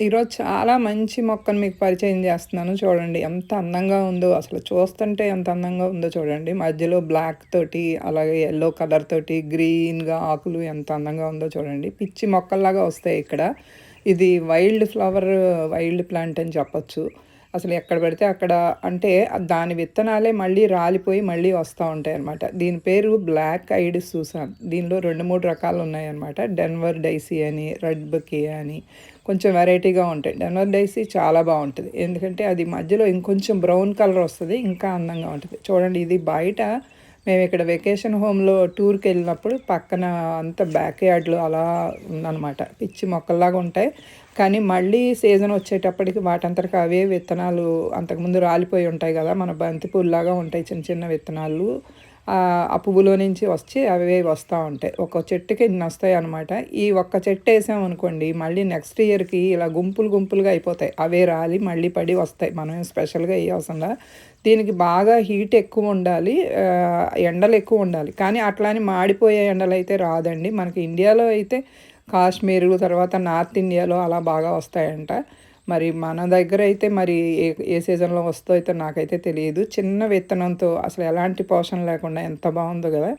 ఈరోజు చాలా మంచి మొక్కను మీకు పరిచయం చేస్తున్నాను. చూడండి ఎంత అందంగా ఉందో. అసలు చూస్తుంటే ఎంత అందంగా ఉందో చూడండి. మధ్యలో బ్లాక్ తోటి అలాగే ఎల్లో కలర్ తోటి గ్రీన్గా ఆకులు ఎంత అందంగా ఉందో చూడండి. పిచ్చి మొక్కల్లాగా వస్తాయి ఇక్కడ. ఇది వైల్డ్ ఫ్లవర్ వైల్డ్ ప్లాంట్ అని చెప్పొచ్చు. అసలు ఎక్కడ పెడితే అక్కడ అంటే దాని విత్తనాలే మళ్ళీ రాలిపోయి మళ్ళీ వస్తూ ఉంటాయి అనమాట దీని పేరు బ్లాక్ ఐడ్ సూసాన్. దీనిలో రెండు మూడు రకాలు ఉన్నాయన్నమాట. డెన్వర్ డైసీ అని రెడ్ బకీ అని కొంచెం వెరైటీగా ఉంటాయి. డెన్వర్ డైసీ చాలా బాగుంటుంది. ఎందుకంటే అది మధ్యలో ఇంకొంచెం బ్రౌన్ కలర్ వస్తుంది ఇంకా అందంగా ఉంటుంది. చూడండి ఇది బయట మేము ఇక్కడ వెకేషన్ హోమ్లో టూర్కి వెళ్ళినప్పుడు పక్కన అంత బ్యాక్ యార్డ్లో అలా ఉందన్నమాట. పిచ్చి మొక్కల్లాగా ఉంటాయి. కానీ మళ్ళీ సీజన్ వచ్చేటప్పటికి వాటంతటికి అవే విత్తనాలు అంతకుముందు రాలిపోయి ఉంటాయి కదా. మన బంతి పూల్లాగా ఉంటాయి చిన్న చిన్న విత్తనాలు. ఆ పువ్వులో నుంచి వచ్చి అవే వస్తూ ఉంటాయి. ఒక చెట్టుకి ఇన్ని వస్తాయి అనమాట ఈ ఒక్క చెట్టు వేసామనుకోండి మళ్ళీ నెక్స్ట్ ఇయర్కి ఇలా గుంపులు గుంపులుగా అయిపోతాయి. అవే రాలి మళ్ళీ పడి వస్తాయి. మనం స్పెషల్గా వేయవసంగా దీనికి బాగా హీట్ ఎక్కువ ఉండాలి ఎండలు ఎక్కువ ఉండాలి. కానీ అట్లానే మాడిపోయే ఎండలు అయితే రాదండి. మనకి ఇండియాలో అయితే కాశ్మీరు తర్వాత నార్త్ ఇండియాలో అలా బాగా వస్తాయంట. మరి మన దగ్గర అయితే మరి ఏ ఏ సీజన్లో వస్తుందో అయితే నాకైతే తెలియదు. చిన్న విత్తనంతో అసలు ఎలాంటి పోషణ లేకుండా ఎంత బాగుందో కదా.